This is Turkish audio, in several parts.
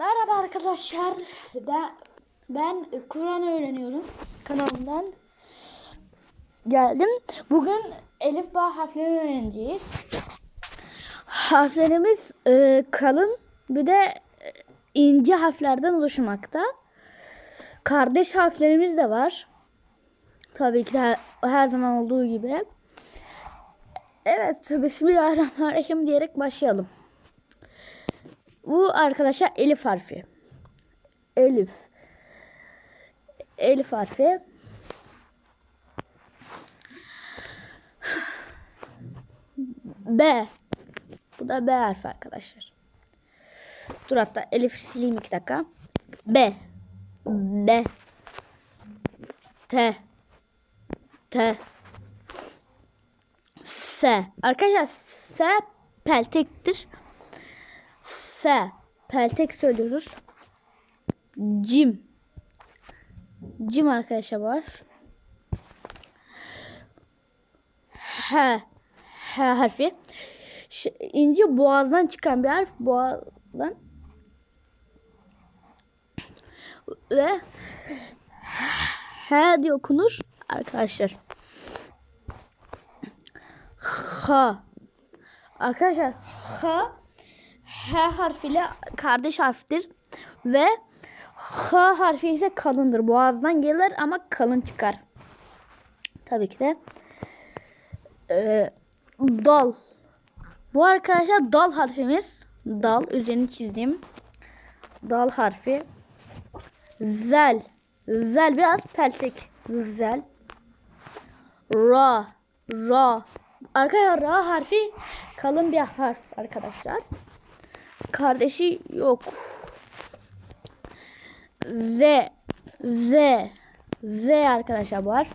Merhaba arkadaşlar. Ben ben Kur'an öğreniyorum kanalımdan geldim. Bugün elif bağ harflerini öğreneceğiz. Harflerimiz e, kalın bir de e, ince harflerden oluşmakta. Kardeş harflerimiz de var. Tabii ki her, her zaman olduğu gibi. Evet, Bismillahirrahmanirrahim diyerek başlayalım. Bu arkadaşlar elif harfi. Elif. Elif harfi. B. Bu da B harfi arkadaşlar. Dur hatta elif sileyim iki dakika. B. B. T. T. S. Arkadaşlar S peltektir. S. Peltek söylüyoruz. Cim. Cim arkadaşlar var. H. H harfi. Şu ince boğazdan çıkan bir harf. Boğazdan. Ve H diye okunur arkadaşlar. H. Arkadaşlar H H harfiyle kardeş harftir ve H harfi ise kalındır. Boğazdan gelir ama kalın çıkar. Tabii ki de ee, dal. Bu arkadaşlar dal harfimiz. Dal üzerini çizdim. Dal harfi. Zel. Zel biraz peltek. Zel. Ra. Ra. Arkadaşlar ra harfi kalın bir harf arkadaşlar. Kardeşi yok. Z. Z. Z arkadaşlar var.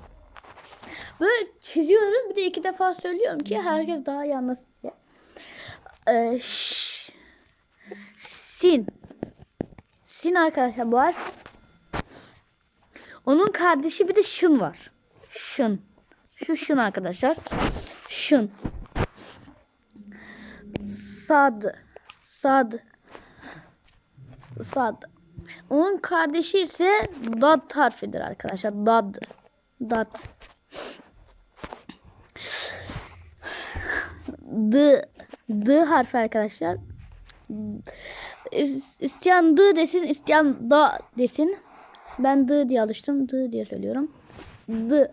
Böyle çiziyorum. Bir de iki defa söylüyorum ki herkes daha iyi anlasın diye. Ee, sin. Sin arkadaşlar var. Onun kardeşi bir de şın var. Şın. Şu şın arkadaşlar. Şın. Sad. Sad. Sad. Onun kardeşi ise dad harfidir arkadaşlar. Dad. Dad. D. D harfi arkadaşlar. İs- İsteyen D desin, isteyen da desin. Ben D diye alıştım. D diye söylüyorum. D.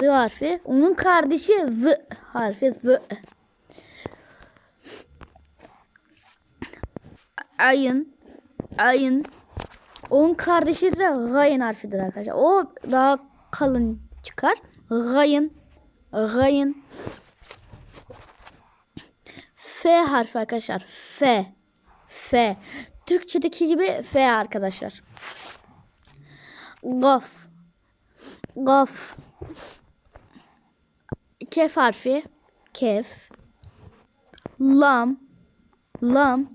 D harfi. Onun kardeşi Z harfi. Z. Ayın. Ayın. Onun kardeşi de gayın harfidir arkadaşlar. O daha kalın çıkar. Gayın. Gayın. F harfi arkadaşlar. F. F. Türkçedeki gibi F arkadaşlar. Gaf. Gaf. Kef harfi. Kef. Lam. Lam.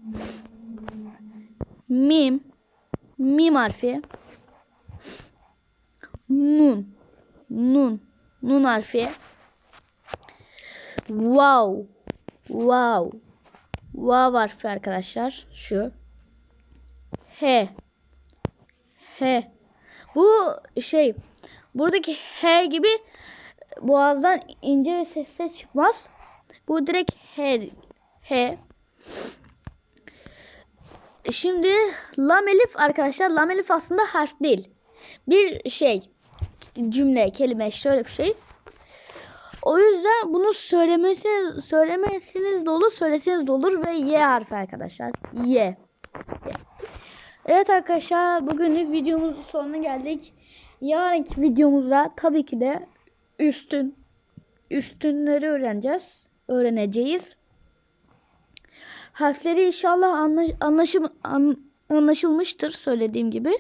Mim. Mim harfi. Nun. Nun. Nun harfi. Wow. Wow. Wow harfi arkadaşlar. Şu. H. H. Bu şey. Buradaki H gibi boğazdan ince ve sesle çıkmaz. Bu direkt H. H. Şimdi lam elif arkadaşlar lam elif aslında harf değil. Bir şey cümle kelime şöyle bir şey. O yüzden bunu söylemesi söylemesiniz de olur, söyleseniz de olur ve Y harfi arkadaşlar. Y. Y. Evet arkadaşlar bugünlük videomuzun sonuna geldik. Yarınki videomuzda tabii ki de üstün üstünleri öğreneceğiz. Öğreneceğiz. Harfleri inşallah anla- anlaşım an- anlaşılmıştır söylediğim gibi.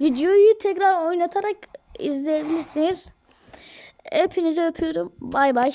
Videoyu tekrar oynatarak izleyebilirsiniz. Hepinizi öpüyorum. Bay bay.